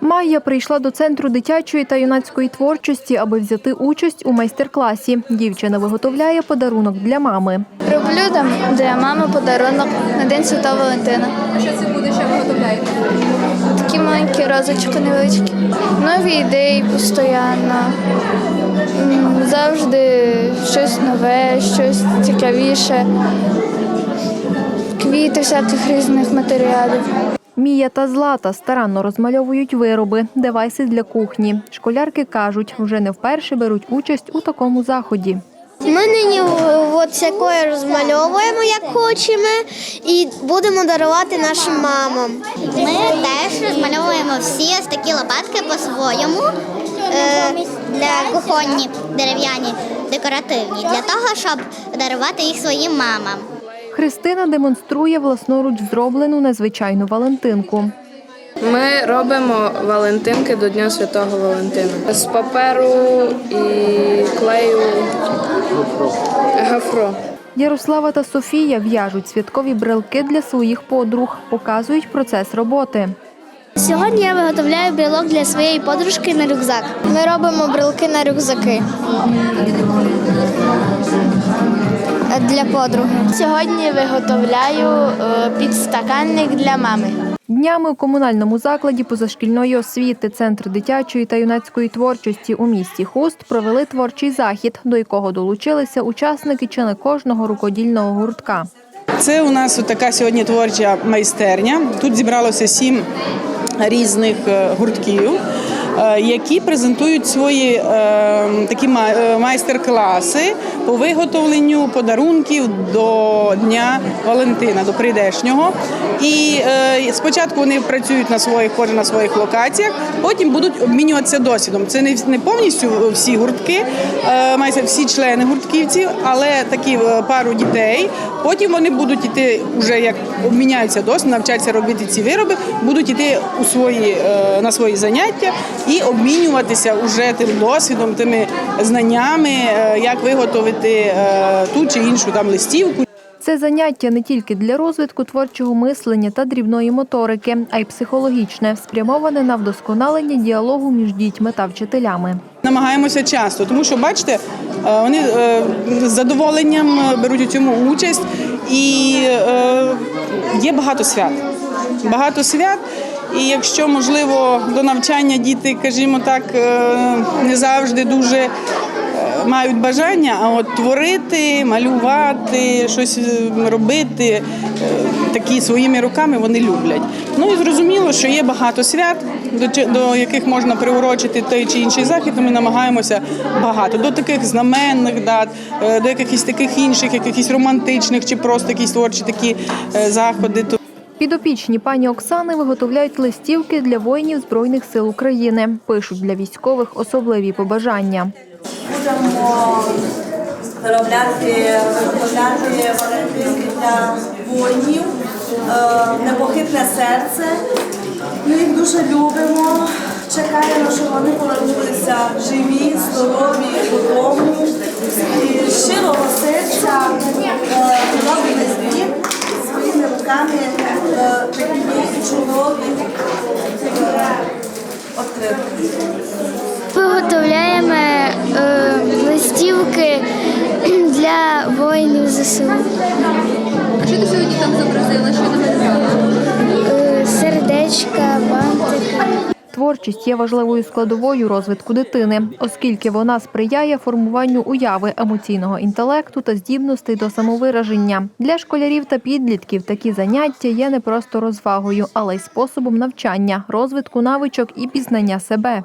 Майя прийшла до центру дитячої та юнацької творчості, аби взяти участь у майстер-класі. Дівчина виготовляє подарунок для мами. Роблю там для мами подарунок на День Святого Валентина. А що це буде, що виготовляєте? Такі маленькі розочки невеличкі. Нові ідеї постійно. Завжди щось нове, щось цікавіше. Квіти всяких різних матеріалів. Мія та Злата старанно розмальовують вироби, девайси для кухні. Школярки кажуть, вже не вперше беруть участь у такому заході. Ми нині от всякое розмальовуємо, як хочемо, і будемо дарувати нашим мамам. Ми теж розмальовуємо всі ось такі лопатки по-своєму е, для кухонні, дерев'яні, декоративні, для того, щоб дарувати їх своїм мамам. Христина демонструє власноруч зроблену незвичайну Валентинку. Ми робимо Валентинки до Дня Святого Валентина з паперу і клею гафро. Ярослава та Софія в'яжуть святкові брелки для своїх подруг, показують процес роботи. Сьогодні я виготовляю брелок для своєї подружки на рюкзак. Ми робимо брелки на рюкзаки. Для подруги. Сьогодні виготовляю е, підстаканник для мами. Днями у комунальному закладі позашкільної освіти Центр дитячої та юнацької творчості у місті Хуст провели творчий захід, до якого долучилися учасники чи не кожного рукодільного гуртка. Це у нас така сьогодні творча майстерня. Тут зібралося сім різних е, гуртків, які презентують свої е, такі е, майстер-класи по виготовленню подарунків до Дня Валентина, до прийдешнього. І е, спочатку вони працюють на своїх, кожен на своїх локаціях, потім будуть обмінюватися досвідом. Це не, повністю всі гуртки, е, майже всі члени гуртківців, але такі е, пару дітей. Потім вони будуть іти вже як обміняються досвідом, навчаться робити ці вироби, будуть іти у свої е, на свої заняття і обмінюватися уже тим досвідом, тими знаннями, е, як виготовити е, ту чи іншу там листівку. Це заняття не тільки для розвитку творчого мислення та дрібної моторики, а й психологічне, спрямоване на вдосконалення діалогу між дітьми та вчителями. Намагаємося часто, тому що бачите, е, вони з задоволенням беруть у цьому участь, і є багато свят. Багато свят. І якщо можливо до навчання діти, кажімо так, е, не завжди дуже е, мають бажання, а от творити, малювати, щось е, робити такі своїми руками вони люблять. Ну і зрозуміло, що є багато свят, до, яких можна приурочити той чи інший захід. Ми намагаємося багато до таких знаменних дат, до якихось таких інших, якихось романтичних чи просто якісь творчі такі заходи. Підопічні пані Оксани виготовляють листівки для воїнів Збройних сил України. Пишуть для військових особливі побажання. будемо виробляти, виготовляти валентинки для воїнів, е, непохитне серце. Ми їх дуже любимо. Чекаємо, щоб вони повернулися живі, здорові додому. І щирого серця е, робимо збір своїми руками е, такі чудові е, відкритки. Виготовляємо е, листівки для воїнів ЗСУ. А що ти сьогодні там зобразила? Що намалювала? Е, сердечка, бантики. Творчість є важливою складовою розвитку дитини, оскільки вона сприяє формуванню уяви емоційного інтелекту та здібностей до самовираження. Для школярів та підлітків такі заняття є не просто розвагою, але й способом навчання, розвитку навичок і пізнання себе.